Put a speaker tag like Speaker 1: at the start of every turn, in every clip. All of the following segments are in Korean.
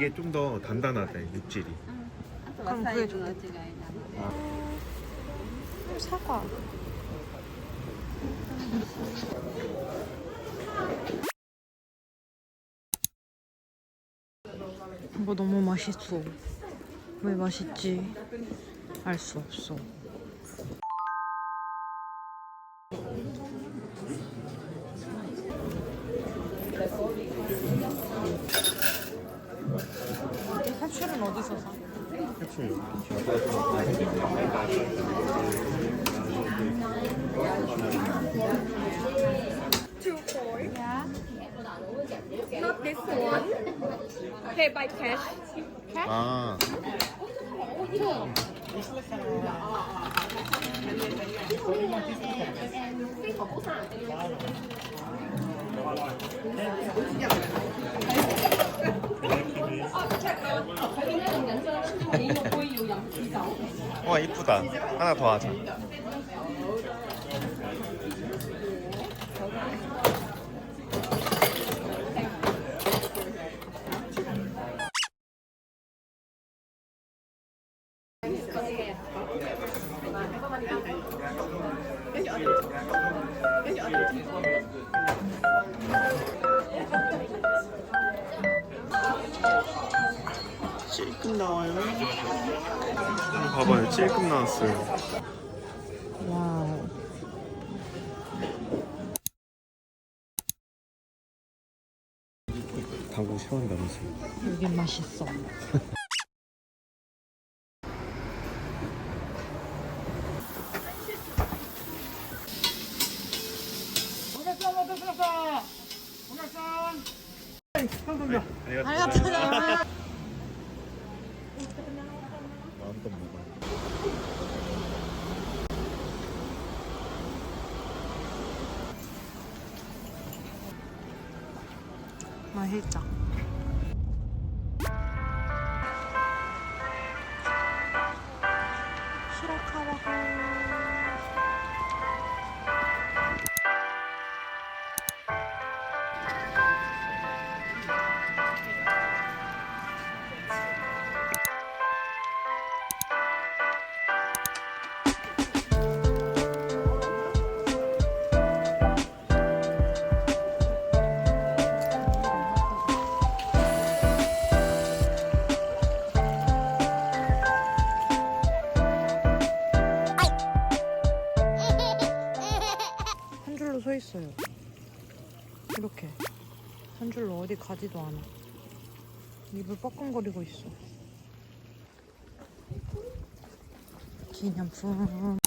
Speaker 1: 이게 좀 더 단단하대 육질이.
Speaker 2: 그럼 그게 좋네. 사과. 이거 너무 맛있어. 왜 맛있지? 알 수 없어.
Speaker 3: Two four. Yeah. Not this one. Pay by cash.
Speaker 1: 아 이쁘다. 하나 더 하자. 찔끔 나와요. 봐봐요, 찔끔 나왔어요.
Speaker 2: 와우.
Speaker 1: 당구 싫어한다면서요.
Speaker 2: 여긴 맛있어.
Speaker 1: 아리가또 마음껏 먹어.
Speaker 2: 맛있다. 시라카와하. 이렇게 한 줄로 어디 가지도 않아. 입을 뻐끔거리고 있어. 기념품.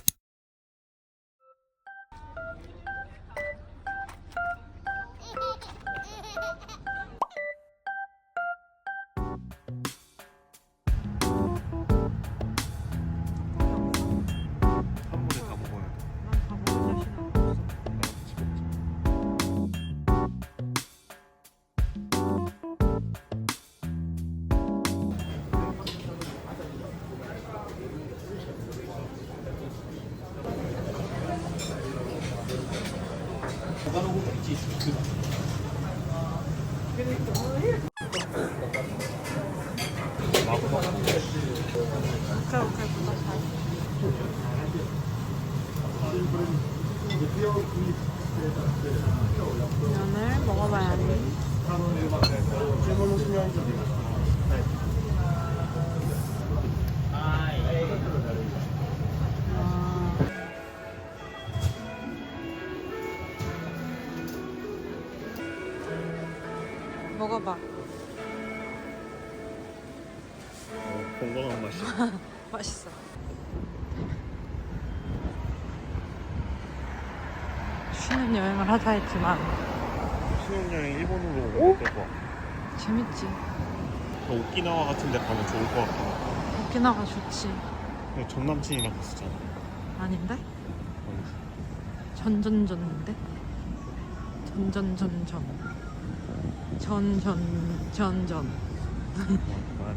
Speaker 2: 먹어봐. 어,
Speaker 1: 건강한 맛이.
Speaker 2: 맛있어. 쉬는 여행을 하자 했지만
Speaker 1: 신혼여행 일본으로 어떨까?
Speaker 2: 재밌지.
Speaker 1: 저 오키나와 같은 데 가면 좋을 것 같긴 해.
Speaker 2: 오키나가 좋지.
Speaker 1: 근데 전 남친이랑 갔었잖아.
Speaker 2: 아닌데? 전전전인데? 전전전전. 전 전 전전.
Speaker 1: 그만.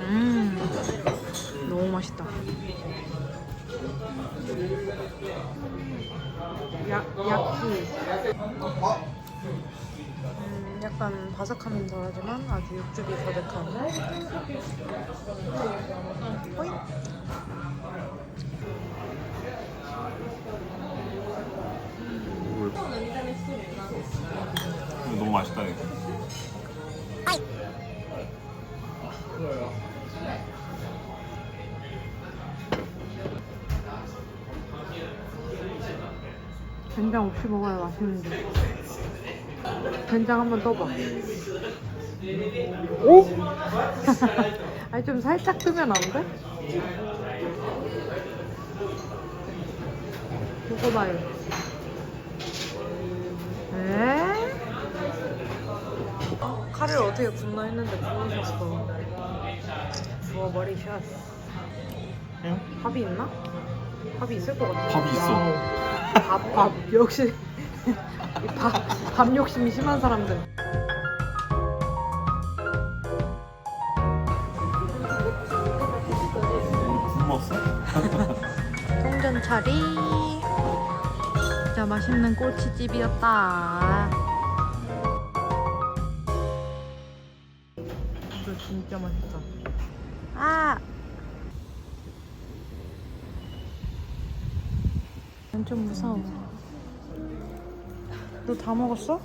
Speaker 2: 음, 너무 맛있다. 야, 야끼. 음, 약간 바삭함은 덜하지만 아주 육즙이 가득한. 호잇.
Speaker 1: 너무 맛있다 이거.
Speaker 2: 된장 없이 먹어야 맛있는데. 된장 한번 떠봐. 오? 아니 좀 살짝 뜨면 안 돼? 이거 봐요. 에? 칼을 어떻게 굽나 했는데 구우셨어. 구워버리셨어.
Speaker 1: 응?
Speaker 2: 밥이 있나? 밥이 있을 것 같아.
Speaker 1: 밥이 있어.
Speaker 2: 밥, 밥. 역시 이 밥, 밥 욕심이 심한 사람들.
Speaker 1: 굶었어?
Speaker 2: 통전차리. 진짜 맛있는 꼬치집이었다. 이거 진짜 맛있다. 아! 난좀 무서워. 너 다 먹었어?